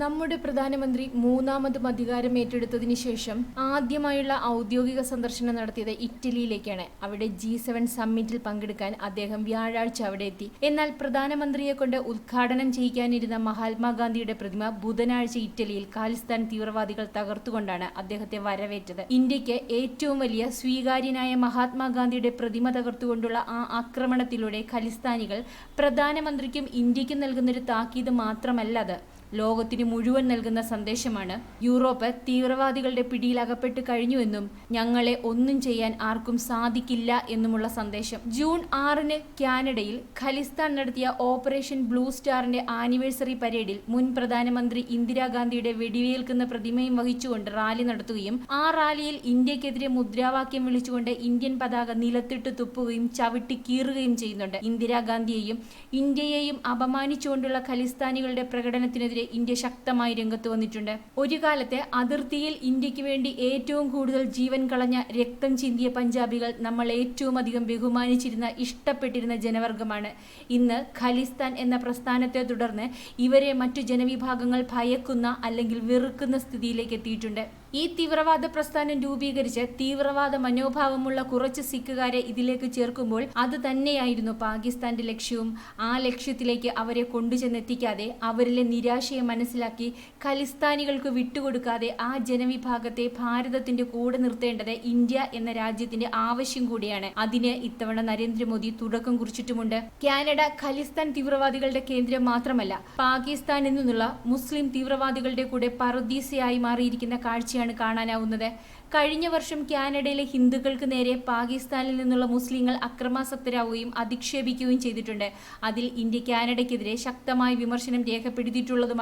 നമ്മുടെ പ്രധാനമന്ത്രി മൂന്നാമതും അധികാരം ഏറ്റെടുത്തതിനു ശേഷം ആദ്യമായുള്ള ഔദ്യോഗിക സന്ദർശനം നടത്തിയത് ഇറ്റലിയിലേക്കാണ്. അവിടെ ജി സെവൻ സമ്മിറ്റിൽ പങ്കെടുക്കാൻ അദ്ദേഹം വ്യാഴാഴ്ച അവിടെ എത്തി. എന്നാൽ പ്രധാനമന്ത്രിയെ കൊണ്ട് ഉദ്ഘാടനം ചെയ്യിക്കാനിരുന്ന മഹാത്മാഗാന്ധിയുടെ പ്രതിമ ബുധനാഴ്ച ഇറ്റലിയിൽ ഖാലിസ്ഥാൻ തീവ്രവാദികൾ തകർത്തുകൊണ്ടാണ് അദ്ദേഹത്തെ വരവേറ്റത്. ഇന്ത്യയ്ക്ക് ഏറ്റവും വലിയ സ്വീകാര്യനായ മഹാത്മാഗാന്ധിയുടെ പ്രതിമ തകർത്തുകൊണ്ടുള്ള ആ ആക്രമണത്തിലൂടെ ഖലിസ്ഥാനികൾ പ്രധാനമന്ത്രിക്കും ഇന്ത്യക്കും നൽകുന്നൊരു താക്കീത് മാത്രമല്ല അത്. ലോകത്തിന് മുഴുവൻ നൽകുന്ന സന്ദേശമാണ് യൂറോപ്പ് തീവ്രവാദികളുടെ പിടിയിലകപ്പെട്ട് കഴിഞ്ഞുവെന്നും ഞങ്ങളെ ഒന്നും ചെയ്യാൻ ആർക്കും സാധിക്കില്ല എന്നുമുള്ള സന്ദേശം. ജൂൺ ആറിന് കാനഡയിൽ ഖലിസ്ഥാൻ നടത്തിയ ഓപ്പറേഷൻ ബ്ലൂ സ്റ്റാറിന്റെ ആനിവേഴ്സറി പരേഡിൽ മുൻ പ്രധാനമന്ത്രി ഇന്ദിരാഗാന്ധിയുടെ വെടിവേൽക്കുന്ന പ്രതിമയും വഹിച്ചുകൊണ്ട് റാലി നടത്തുകയും ആ റാലിയിൽ ഇന്ത്യക്കെതിരെ മുദ്രാവാക്യം വിളിച്ചുകൊണ്ട് ഇന്ത്യൻ പതാക നിലത്തിട്ട് തുപ്പുകയും ചവിട്ടി കീറുകയും ചെയ്യുന്നുണ്ട്. ഇന്ദിരാഗാന്ധിയെയും ഇന്ത്യയെയും അപമാനിച്ചുകൊണ്ടുള്ള ഖലിസ്ഥാനികളുടെ പ്രകടനത്തിനെതിരെ ഇന്ത്യ ശക്തമായി രംഗത്ത് വന്നിട്ടുണ്ട്. ഒരു കാലത്തെ അതിർത്തിയിൽ ഇന്ത്യയ്ക്ക് വേണ്ടി ഏറ്റവും കൂടുതൽ ജീവൻ കളഞ്ഞ രക്തം ചിന്തിയ പഞ്ചാബികൾ നമ്മൾ ഏറ്റവും അധികം ബഹുമാനിച്ചിരുന്ന ഇഷ്ടപ്പെട്ടിരുന്ന ജനവർഗമാണ് ഇന്ന് ഖലിസ്ഥാൻ എന്ന പ്രസ്ഥാനത്തെ തുടർന്ന് ഇവരെ മറ്റു ജനവിഭാഗങ്ങൾ ഭയക്കുന്ന അല്ലെങ്കിൽ വെറുക്കുന്ന സ്ഥിതിയിലേക്ക് എത്തിയിട്ടുണ്ട്. ഈ തീവ്രവാദ പ്രസ്ഥാനം രൂപീകരിച്ച് തീവ്രവാദ മനോഭാവമുള്ള കുറച്ച് സിഖുകാരെ ഇതിലേക്ക് ചേർക്കുമ്പോൾ അത് തന്നെയായിരുന്നു പാകിസ്ഥാന്റെ ലക്ഷ്യവും. ആ ലക്ഷ്യത്തിലേക്ക് അവരെ കൊണ്ടുചെന്നെത്തിക്കാതെ അവരിലെ നിരാശയെ മനസ്സിലാക്കി ഖലിസ്ഥാനികൾക്ക് വിട്ടുകൊടുക്കാതെ ആ ജനവിഭാഗത്തെ ഭാരതത്തിന്റെ കൂടെ നിർത്തേണ്ടത് ഇന്ത്യ എന്ന രാജ്യത്തിന്റെ ആവശ്യം കൂടിയാണ്. അതിന് ഇത്തവണ നരേന്ദ്രമോദി തുടക്കം കുറിച്ചിട്ടുമുണ്ട്. കാനഡ ഖലിസ്ഥാൻ തീവ്രവാദികളുടെ കേന്ദ്രം മാത്രമല്ല പാകിസ്ഥാനിൽ നിന്നുള്ള മുസ്ലിം തീവ്രവാദികളുടെ കൂടെ പറുദീസയായി മാറിയിരിക്കുന്ന കാഴ്ചയാണ് കാണാനാവുന്നത്. കഴിഞ്ഞ വർഷം കാനഡയിലെ ഹിന്ദുക്കൾക്ക് നേരെ പാകിസ്ഥാനിൽ നിന്നുള്ള മുസ്ലിങ്ങൾ അക്രമാസക്തരാവുകയും അധിക്ഷേപിക്കുകയും ചെയ്തിട്ടുണ്ട്. അതിൽ ഇന്ത്യ കാനഡയ്ക്കെതിരെ ശക്തമായ വിമർശനം രേഖപ്പെടുത്തിയിട്ടുള്ളതുമാണ്.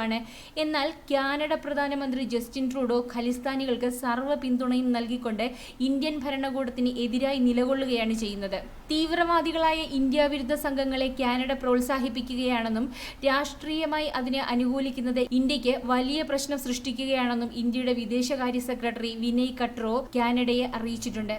എന്നാൽ കാനഡ പ്രധാനമന്ത്രി ജസ്റ്റിൻ ട്രൂഡോ ഖലിസ്ഥാനികൾക്ക് സർവ പിന്തുണയും നൽകിക്കൊണ്ട് ഇന്ത്യൻ ഭരണകൂടത്തിന് എതിരായി നിലകൊള്ളുകയാണ് ചെയ്യുന്നത്. തീവ്രവാദികളായ ഇന്ത്യ വിരുദ്ധ സംഘങ്ങളെ കാനഡ പ്രോത്സാഹിപ്പിക്കുകയാണെന്നും രാഷ്ട്രീയമായി അതിനെ അനുകൂലിക്കുന്നത് ഇന്ത്യയ്ക്ക് വലിയ പ്രശ്നം സൃഷ്ടിക്കുകയാണെന്നും ഇന്ത്യയുടെ വിദേശകാര്യ സെക്രട്ടറി വിനയ് കട്രോ കാനഡയെ അറിയിച്ചിട്ടുണ്ട്.